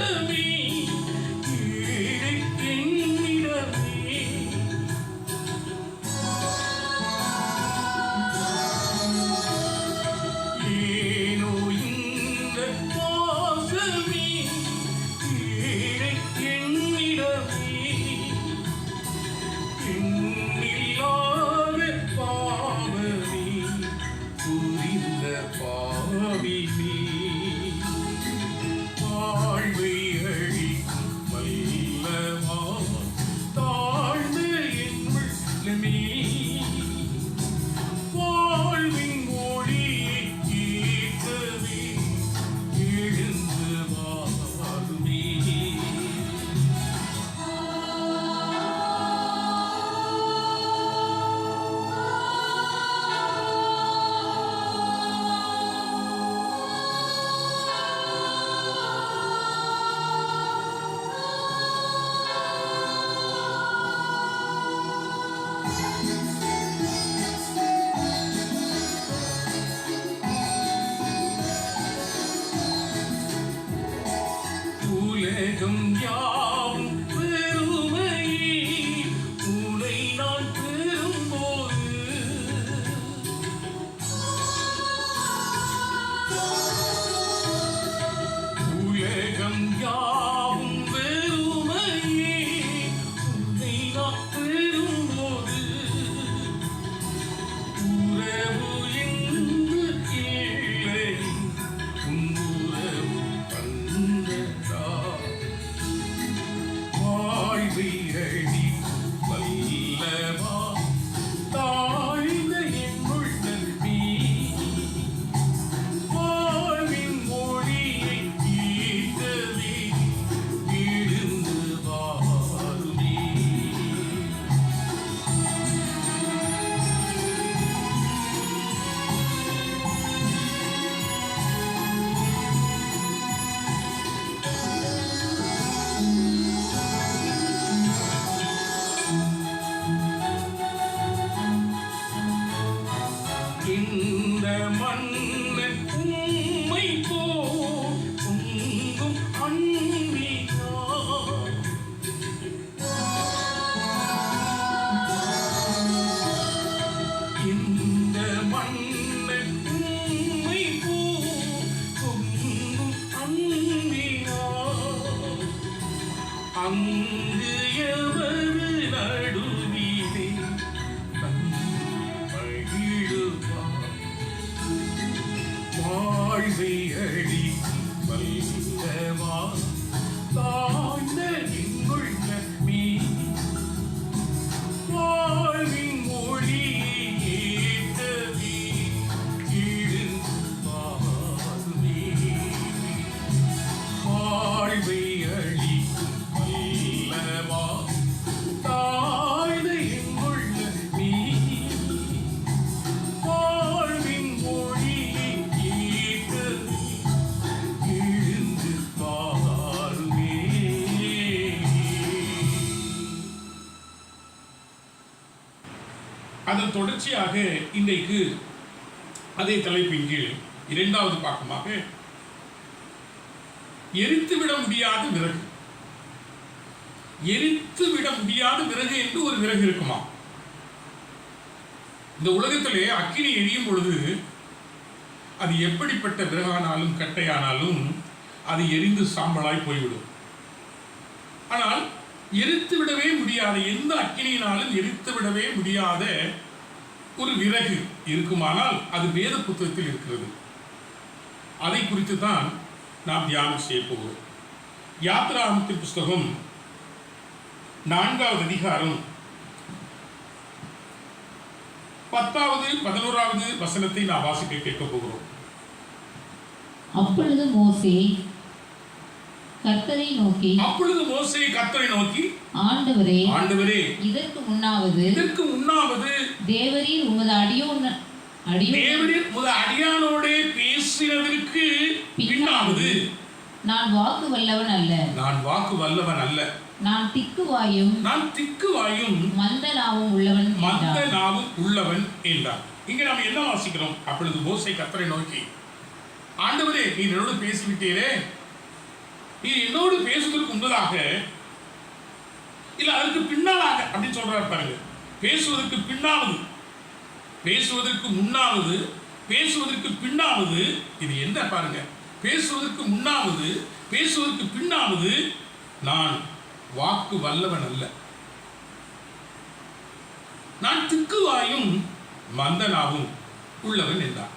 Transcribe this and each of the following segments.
Mm. மண் அதன் தொடர்ச்சியாக இன்றைக்கு அதே தலைப்பின் கீழ் இரண்டாவது பாகமாக எரித்துவிட முடியாத விறகு. எரித்து விட முடியாத விறகு என்று ஒரு விறகு இருக்குமா? இந்த உலகத்திலே அக்கினி எரியும் பொழுது அது எப்படிப்பட்ட விறகானாலும் கட்டையானாலும் அது எரிந்து சாம்பலாய் போய்விடும். ஆனால் எரித்து விடவே முடியாத எந்த அக்கினியினாலும் எரித்து விடவே முடியாத ஒரு விறகு இருக்குமானால் அது வேத புத்தகத்தில் இருக்கிறது. அதை குறித்து தான் நாம் தியானம் செய்ய போகிறோம். யாத்ராமத்தின் புஸ்தகம் நான்காவது அதிகாரம். பத்தாவது பதினோராவது வசனத்தை நான் வாசிக்க கேட்க போகிறோம். அப்பொழுது மோசே கர்த்தரை நோக்கி அப்பொழுது மோசே கர்த்தரை நோக்கி ஆண்டவரே ஆண்டவரே இதற்கு முன்னாவது இதற்கு முன்னாவது தேவரீர் உமது அடியோன் அடியோ தேவனின் முத அடியானோடே பேசினதற்கு பின்னாவது. நான் வாக்கு வல்லவன் அல்ல. நான் வாக்கு வல்லவன் அல்ல. நான் திக்குவாயும் நான் திக்குவாயும் மந்த நாவும் உள்ளவன் மந்த என்றார். நாவும் உள்ளவன் என்றார். இங்க நாம் என்ன வாசிக்கிறோம்? அப்பொழுது மோசை கர்த்தரை நோக்கி ஆண்டவரே நீ என்னோடு பேசிவிட்டீரே. நீ என்னோடு பேசுவதற்கு முன்பதாக இல்லை அதற்கு பின்னாலாக அப்படின்னு சொல்றாரு பாருங்க. பேசுவதற்கு பின்னாவது பேசுவதற்கு முன்னாவது பேசுவதற்கு பின்னாவது இது என்ன பாருங்க? பேசுவதற்கு முன்னாவது பேசுவதற்கு பின்னாவது நான் வாக்கு வல்லவன் அல்ல. நான் திக்குவாயும் மந்தனாவும் உள்ளவன் என்றான்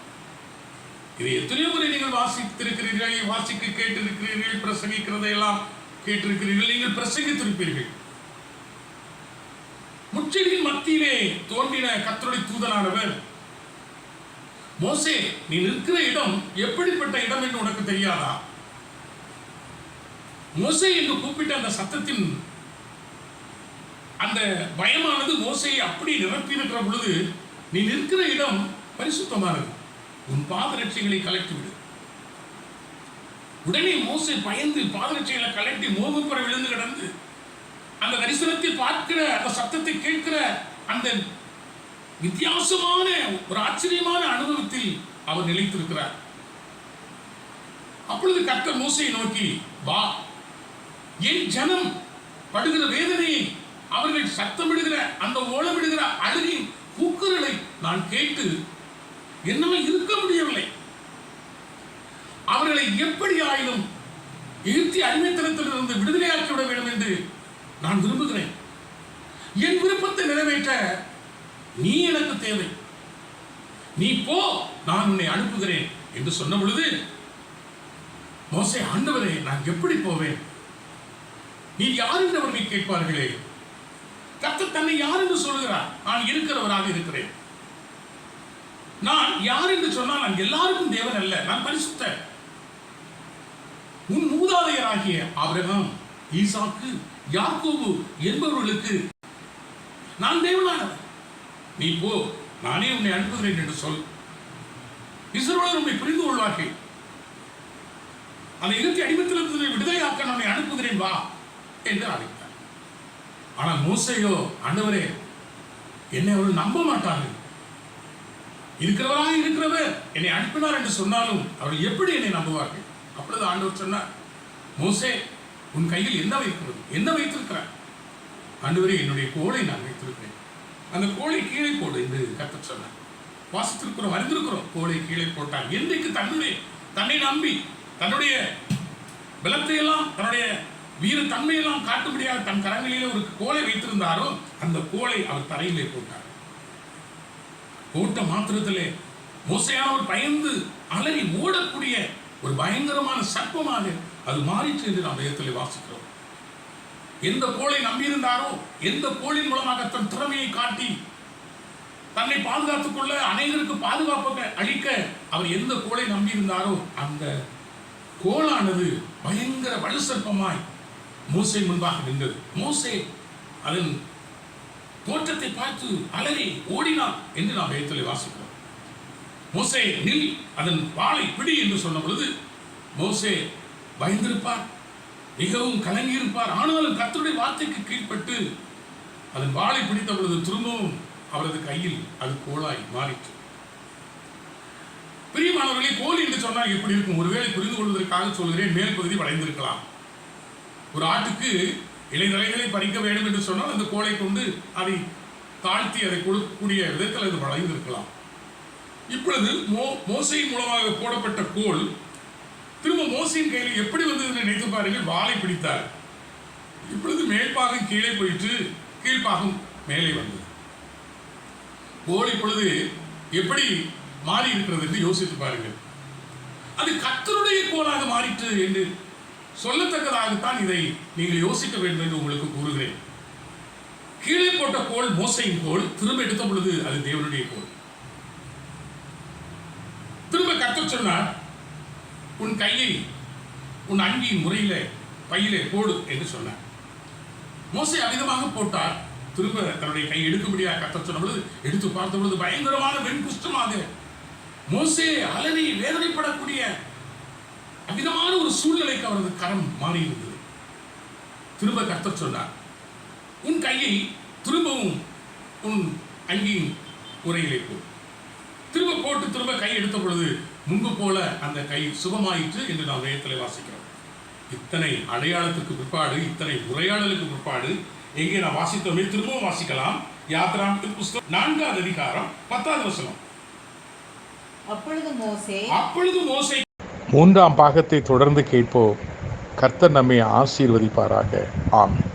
இதை எத்தனையோ முறை நீங்கள் வாசித்திருக்கிறீர்கள் வாசிக்க கேட்டிருக்கிறீர்கள் பிரசங்கிக்கிறதை எல்லாம் கேட்டிருக்கிறீர்கள் நீங்கள் பிரசங்கித்திருப்பீர்கள். முச்செடியின் மத்தியிலே தோன்றின கத்தருடைய தூதனானவர் மோசே நீ நிற்கிற இடம் எப்படிப்பட்ட இடம் என்று உனக்கு தெரியாதா? மோசே என்று கூப்பிட்ட அந்த சத்தத்தின் அந்த பயமானது மோசையை அப்படி நிரப்பியிருக்கிற பொழுது நீ நிற்கிற இடம் பரிசுத்தமானது. உன் பாதரட்சைகளை கலட்டி உடனே மோசை பயந்து பாதரட்சைகளை கலட்டி மோகப்புற விழுந்து கிடந்து அந்த தரிசனத்தை பார்க்கிற அந்த சத்தத்தை கேட்கிற அந்த வித்தியாசமான ஒரு ஆச்சரியமான அனுபவத்தில் அவர் நிலைத்திருக்கிறார். அப்பொழுது கர்த்தர் மோசையை நோக்கி வா என் ஜனம் படுகிற வேதனையை அவர்கள் சத்தமிடுகிற அந்த ஓலமிடுகிற அழுகின் கூக்குரலை நான் கேட்டு என்னால் இருக்க முடியவில்லை. அவர்களை எப்படி ஆயினும் எகிப்தி அடிமைத்தனத்திலிருந்து விடுதலையாக்கி விட வேண்டும் என்று நான் விரும்புகிறேன். என் விருப்பத்தை நிறைவேற்ற நீ எனக்கு தேவை. நீ போ நான் உன்னை அனுப்புகிறேன் என்று சொன்ன பொழுது மோசை ஆண்டவரே நான் எப்படி போவேன்? நீ யார் என்று அவர்கள் கேட்பார்களே? கத்த தன்னை யார் என்று சொல்கிறார்? நான் இருக்கிறவராக இருக்கிறேன். நான் யார் என்று சொன்னால் நான் எல்லாருக்கும் தேவன் அல்ல. நான் பரிசுத்த உன் மூதாதையராகிய ஆபிரகாம் ஈசாக்கு யாக்கோபு என்பவர்களுக்கு நான் தேவனானவன் நீ போ நானே உன்னை அனுப்புகிறேன் என்று சொல். இஸ்ரோடு உண்மை புரிந்து கொள்வார்கள். அந்த இருபத்தி அடிமத்தில் இருந்ததை விடுதலையாக்க நான் உன்னை அனுப்புகிறேன் வா என்று அழைத்தார். ஆனால் மோசையோ ஆண்டவரே என்னை அவர்கள் நம்ப மாட்டார்கள். இருக்கிறவராக இருக்கிறவர்? என்னை அனுப்பினார் என்று சொன்னாலும் அவர்கள் எப்படி என்னை நம்புவார்கள்? அப்பொழுது ஆண்டவர் சொன்னார். மோசே உன் கையில் என்ன வைக்கிறது என்ன வைத்திருக்கிறார்? ஆண்டவரே என்னுடைய கோளை நான் வைத்திருக்கிறேன். அந்த கோளை கீழே போடு என்று கத்த சொன்னார். வாசித்திருக்கிறோம் அறிந்திருக்கிறோம் கோளை கீழே போட்டார். என்றைக்கு தன்னுடைய தன்னை நம்பி தன்னுடைய பலத்தை எல்லாம் தன்னுடைய வீர தன்மையெல்லாம் காட்டும்படியாக தன் கரங்களிலே ஒரு கோலை வைத்திருந்தாரோ அந்த கோலை அவர் தரையிலே போட்டார். கூட்ட மாத்திரத்திலே மோசையானவர் பயந்து அலறி ஓடக்கூடிய ஒரு பயங்கரமான சர்ப்பமாக அது மாறிச்சு என்று நாம் வேதத்திலே வாசிக்கிறோம். எந்த கோளை நம்பியிருந்தாரோ எந்த கோளின் மூலமாக தன் திறமையை காட்டி தன்னை பாதுகாத்துக் கொள்ள அனைவருக்கு பாதுகாப்பாக அளிக்க அவர் எந்த கோளை நம்பியிருந்தாரோ அந்த கோளானது பயங்கர வலு சர்ப்பமாய் மூசை முன்பாக நின்றது. மூசை அதன் தோற்றத்தை பார்த்து அலறி ஓடினான் என்று நாம் வேதத்திலே வாசிக்கிறோம். மோசே நில் அதன் வாளை பிடி என்று சொன்ன பொழுது மோசே பயந்திருப்பார் மிகவும் கலங்கியிருப்பார். ஆனாலும் கத்தருடைய வார்த்தைக்கு கீழ்ப்பட்டு அதன் வாளை பிடித்த பொழுது திரும்பவும் அவரது கையில் அது கோலாய் மாறிற்று. பிரியமானவர்களே கோல் என்று சொன்னால் எப்படி இருக்கும். ஒருவேளை புரிந்து கொள்வதற்காக சொல்கிறேன் மேல் பகுதி வளைந்திருக்கலாம். ஒரு ஆட்டுக்கு இலைதலைகளை பறிக்க வேண்டும் என்று சொன்னால் அந்த கோலை கொண்டு அதை தாழ்த்தி அதை கொடுக்கக்கூடிய விதத்தில் அது வளைந்திருக்கலாம். இப்பொழுது மோ மோசை மூலமாக போடப்பட்ட கோல் திரும்ப மோசையின் கையில் எப்படி வந்தது நினைத்து பாருங்கள் வாளை பிடித்தார். இப்பொழுது மேல்பாகம் கீழே போயிட்டு கீழ்ப்பாகம் மேலே வந்தது. கோல் இப்பொழுது எப்படி மாறி இருக்கிறது என்று யோசித்து பாருங்கள். அது கத்தருடைய கோலாக மாறிட்டு என்று சொல்லத்தக்கதாகத்தான் இதை நீங்கள் யோசிக்க வேண்டும் என்று உங்களுக்கு கூறுகிறேன். கீழே போட்ட கோல் மோசையின் கோல் திரும்ப எடுத்த பொழுது அது தேவனுடைய கோல். திரும்ப கத்த சொன்னார் உன் கையை உன் அங்கியின் முறையில பையிலே போடு என்று சொன்னார். மோசை அமிதமாக போட்டார். திரும்ப தன்னுடைய கை எடுக்கும்படியாக கத்த சொன்ன பொழுது எடுத்து பார்த்த பொழுது பயங்கரமான வெண்குஷ்டமாக மோசே அலறி வேதனைப்படக்கூடிய அவ்விதமான ஒரு சூழ்நிலைக்கு அவரது கரம் மாறி இருந்தது திரும்ப கர்த்தர் சொன்னார் உன் கையை திரும்பவும் உன் அங்கியின் உரையிலே போ. திரும்ப போட்டு திரும்ப கை எடுத்த பொழுது முன்பு போல அந்த கை சுகமாயிற்று என்று நாம் வேதத்தில் வாசிக்கிறோம். இத்தனை அடையாளத்துக்கு பிற்பாடு இத்தனை உரையாடலுக்கு பிற்பாடு எங்கே நான் வாசித்தோமே திரும்பவும் வாசிக்கலாம். யாத்ராமத்தின் புஸ்தகம் நான்காவது அதிகாரம் பத்தாவது வசனம். அப்பொழுது மோசே அப்பொழுது மோசே மூன்றாம் பாகத்தை தொடர்ந்து கேட்போம். கர்த்தர் நம்மை ஆசீர்வதிப்பாராக. ஆமாம்